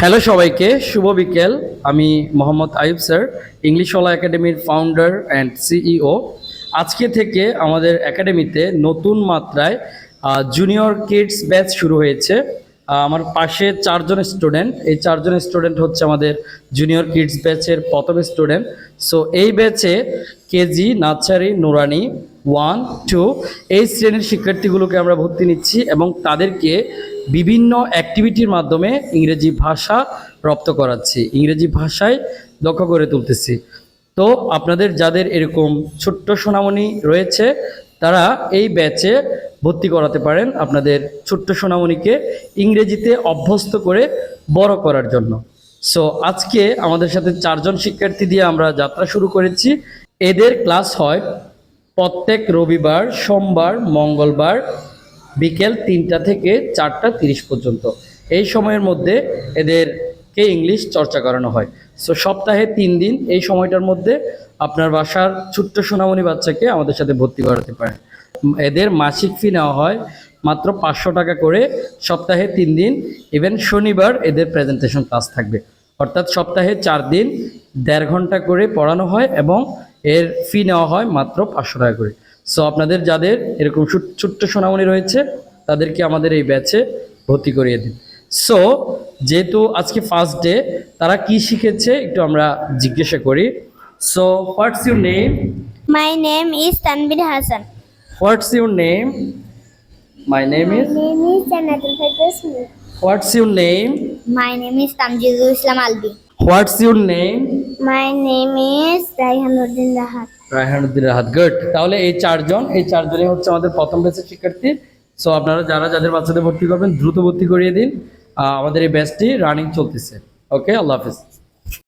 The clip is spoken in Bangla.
হ্যালো সবাইকে, শুভ বিকেল। আমি মোহাম্মদ আইব স্যার ইংলিশওয়ালা একাডেমির ফাউন্ডার অ্যান্ড সিইও আজকে থেকে আমাদের একাডেমিতে নতুন মাত্রায় জুনিয়র কিডস ব্যাচ শুরু হয়েছে। আমার পাশে চারজন স্টুডেন্ট এই চারজন স্টুডেন্ট হচ্ছে আমাদের জুনিয়র কিডস ব্যাচের প্রথম স্টুডেন্ট সো এই ব্যাচে কেজি নার্সারি নুরানি ওয়ান টু এই শ্রেণির শিক্ষার্থীগুলোকে আমরা ভর্তি নিচ্ছি এবং তাদেরকে বিভিন্ন অ্যাক্টিভিটির মাধ্যমে ইংরেজি ভাষা রপ্ত করাচ্ছি। ইংরেজি ভাষায় দক্ষ করে তুলতেছি। তো আপনাদের যাদের এরকম ছোট্ট সোনামণি রয়েছে, তারা এই ব্যাচে ভর্তি করাতে পারেন আপনাদের ছোট্ট সোনামণিকে ইংরেজিতে অভ্যস্ত করে বড় করার জন্য। সো আজকে আমাদের সাথে চারজন শিক্ষার্থী দিয়ে আমরা যাত্রা শুরু করেছি। এদের ক্লাস হয় প্রত্যেক রবিবার, সোমবার, মঙ্গলবার বিকেল তিনটা থেকে চারটা তিরিশ পর্যন্ত। এই সময়ের মধ্যে এদেরকে ইংলিশ চর্চা করানো হয়। সো সপ্তাহে তিন দিন এই সময়টার মধ্যে আপনার বাসার ছোট্ট সোনামণি বাচ্চাকে আমাদের সাথে ভর্তি করাতে পারেন। এদের মাসিক ফি নেওয়া হয় মাত্র পাঁচশো টাকা করে সপ্তাহে তিন দিন। ইভেন শনিবার এদের প্রেজেন্টেশন ক্লাস থাকবে। অর্থাৎ সপ্তাহে চার দিন, দেড় ঘণ্টা করে পড়ানো হয় এবং এর ফি নেওয়া হয় মাত্র পাঁচশো টাকা করে। সো আপনাদের যাদের এরকম ছোট- ছোট্ট সোনামণি রয়েছে তাদেরকে আমাদের এই ব্যাচে ভর্তি করিয়ে দিন। সো যেহেতু আজকে ফার্স্ট ডে তারা কি শিখেছে একটু আমরা জিজ্ঞাসা করি। So what's your name My name is Tanvir Hassan. What's your name my name is is Janatul Firdaus Smith. What's your name my name is Tamjizul Islam Albi. What's your name My name is Raihanuddin Rahat. Raihanuddin Rahat good তাহলে এই চারজন এই চারজনই হচ্ছে আমাদের প্রথম ব্যাচের শিক্ষার্থী। সো আপনারা যারা যাদের বাচ্চাদের ভর্তি করবেন দ্রুত ভর্তি করিয়ে দিন। আমাদের এই ব্যাচটি রানিং চলতেছে। ওকে আল্লাহ হাফিজ।